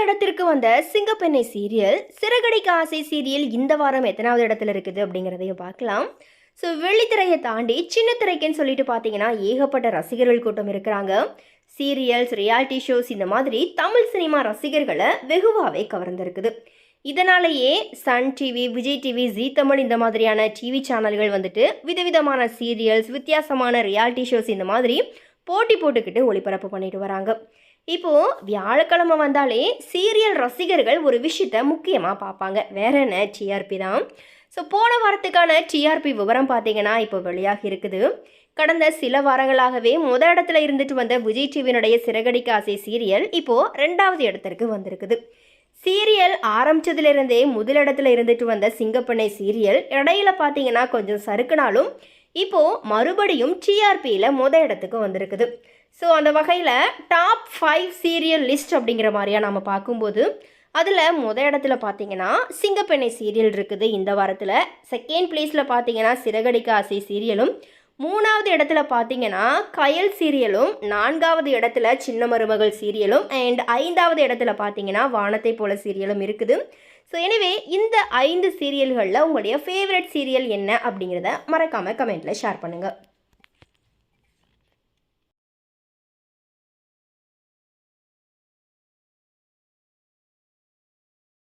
முதல் இடத்திற்கு வந்த சிங்கப்பெண்ணை சீரியல் சிறகடிக்க ஆசை சீரியல் இந்த வாரம் எத்தனாவது இடத்துல இருக்குது அப்படிங்கிறதையும் பார்க்கலாம். ஸோ வெள்ளித்திரையை தாண்டி சின்ன திரைக்குன்னு சொல்லிட்டு பார்த்தீங்கன்னா ஏகப்பட்ட ரசிகர்கள் கூட்டம் இருக்கிறாங்க. சீரியல்ஸ் ரியாலிட்டி ஷோஸ் இந்த மாதிரி தமிழ் சினிமா ரசிகர்களை வெகுவாகவே கவர்ந்திருக்குது. இதனாலேயே Sun TV Vijay TV Zee Tamil இந்த மாதிரியான டிவி சேனல்கள் வந்துட்டு விதவிதமான சீரியல்ஸ் வித்தியாசமான ரியாலிட்டி ஷோஸ் இந்த மாதிரி போட்டி போட்டுக்கிட்டு ஒளிபரப்பு பண்ணிட்டு வராங்க. இப்போது வியாழக்கிழமை வந்தாலே சீரியல் ரசிகர்கள் ஒரு விஷயத்த முக்கியமாக பார்ப்பாங்க. வேற என்ன டிஆர்பி தான்? ஸோ போன வாரத்துக்கான டிஆர்பி விவரம் பார்த்தீங்கன்னா இப்போ வெளியாகி இருக்குது. கடந்த சில வாரங்களாகவே முத இடத்துல இருந்துட்டு வந்த விஜய் டிவியினுடைய சிறகடிக்க ஆசை சீரியல் இப்போது ரெண்டாவது இடத்திற்கு வந்திருக்குது. சீரியல் ஆரம்பிச்சதுலேருந்தே முதலிடத்துல இருந்துட்டு வந்த சிங்கப்பெண்ணை சீரியல் இடையில பார்த்தீங்கன்னா கொஞ்சம் சறுக்குனாலும் இப்போ மறுபடியும் டிஆர்பியில் முத இடத்துக்கு வந்திருக்குது. ஸோ அந்த வகையில் டாப் ஃபைவ் சீரியல் லிஸ்ட் அப்படிங்கிற மாதிரியா நம்ம பார்க்கும்போது அதில் முத இடத்துல பார்த்தீங்கன்னா சிங்கப்பெண்ணை சீரியல் இருக்குது இந்த வாரத்தில். செகண்ட் பிளேஸில் பார்த்தீங்கன்னா சிறகடிக்க ஆசை சீரியலும் மூணாவது இடத்துல பார்த்தீங்கன்னா கயல் சீரியலும் நான்காவது இடத்துல சின்ன மருமகள் சீரியலும் அண்ட் ஐந்தாவது இடத்துல பார்த்தீங்கன்னா வானத்தை போல சீரியலும் இருக்குது. ஸோ எனவே இந்த ஐந்து சீரியல்களில் உங்களுடைய ஃபேவரட் சீரியல் என்ன அப்படிங்கிறத மறக்காமல் கமெண்ட்டில் ஷேர் பண்ணுங்கள்